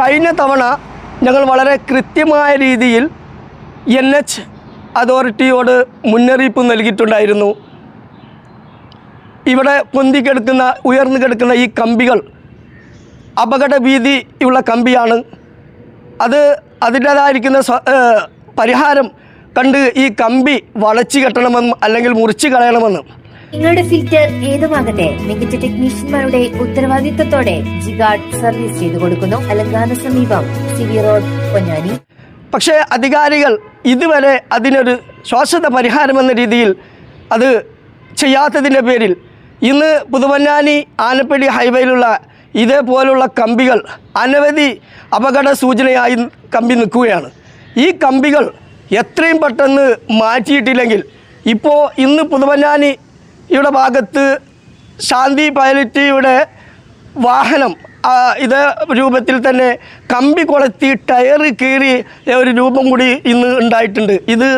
കഴിഞ്ഞ തവണ ഞങ്ങൾ വളരെ കൃത്യമായ രീതിയിൽ എൻ എച്ച് അതോറിറ്റിയോട് മുന്നറിയിപ്പ് നൽകിയിട്ടുണ്ടായിരുന്നു. ഇവിടെ പൊന്തിക്കെടുക്കുന്ന ഉയർന്നു കിടക്കുന്ന ഈ കമ്പികൾ അപകട ഭീതിയുള്ള കമ്പിയാണ്. അത് അതിന്റേതായിരിക്കുന്ന പരിഹാരം കണ്ട് ഈ കമ്പി വളച്ചു കെട്ടണമെന്നും അല്ലെങ്കിൽ മുറിച്ച് കളയണമെന്നും നിങ്ങളുടെ ഫിൽറ്റർ ഏതുമാകട്ടെ മികച്ച ടെക്നീഷ്യന്മാരുടെ ഉത്തരവാദിത്തത്തോടെ ജിഗാർഡ് സർവീസ് ചെയ്തു കൊടുക്കുന്നു. അലങ്കാന സമീപം സിവി റോഡ് പൊന്നാനി. പക്ഷേ അധികാരികൾ ഇതുവരെ അതിനൊരു ശ്വാസത പരിഹാരമെന്ന രീതിയിൽ അത് ചെയ്യാത്തതിന്റെ പേരിൽ ഇന്ന് പുതുമഞ്ഞാനി ആനപ്പടി ഹൈവേയിലുള്ള ഇതേപോലുള്ള കമ്പികൾ അനവധി അപകട സൂചനയായി കമ്പി നിൽക്കുകയാണ്. ഈ കമ്പികൾ എത്രയും പെട്ടെന്ന് മാറ്റിയിട്ടില്ലെങ്കിൽ ഇപ്പോൾ ഇന്ന് പുതുമഞ്ഞാനി ഇവിടെ ഭാഗത്ത് ശാന്തി പൈലറ്റിയുടെ വാഹനം ഇത് രൂപത്തിൽ തന്നെ കമ്പി കൊളത്തി ടയർ കീറി ഒരു രൂപം കൂടി ഇന്ന് ഉണ്ടായിട്ടുണ്ട്. ഇത്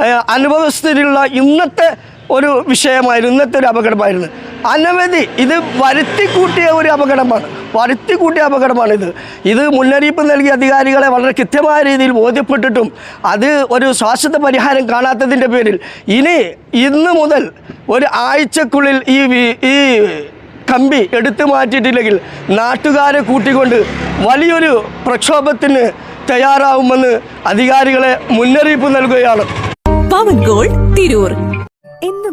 ആ, അനുഭവസ്ഥയിലുള്ള ഇന്നത്തെ ഒരു വിഷയമായിരുന്നു ഇന്നത്തെ ഒരു അപകടമായിരുന്നു. അനവധി ഇത് വരുത്തി കൂട്ടിയ ഒരു അപകടമാണ്. വരുത്തി കൂട്ടിയ അപകടമാണ് ഇത്. മുന്നറിയിപ്പ് നൽകിയ അധികാരികളെ വളരെ കൃത്യമായ രീതിയിൽ ബോധ്യപ്പെട്ടിട്ടും അത് ഒരു ശാശ്വത പരിഹാരം കാണാത്തതിന്റെ പേരിൽ ഇനി ഇന്ന് മുതൽ ഒരു ആഴ്ചക്കുള്ളിൽ ഈ ഈ കമ്പി എടുത്തു മാറ്റിയിട്ടില്ലെങ്കിൽ നാട്ടുകാരെ കൂട്ടിക്കൊണ്ട് വലിയൊരു പ്രക്ഷോഭത്തിന് തയ്യാറാവുമെന്ന് അധികാരികളെ മുന്നറിയിപ്പ് നൽകുകയാണ്. പവൻ ഗോൾഡ് തിരൂർ.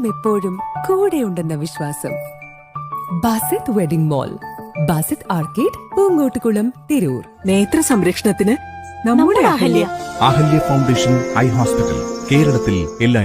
എപ്പോഴും കൂടെ ഉണ്ടെന്ന വിശ്വാസം. Basith wedding mall Basith arcade Poonkottukulam Tirur. നേത്ര സംരക്ഷണത്തിന് നമ്മുടെ Ahalya. Ahalya foundation eye hospital കേരളത്തിൽ എല്ലായിടത്തും.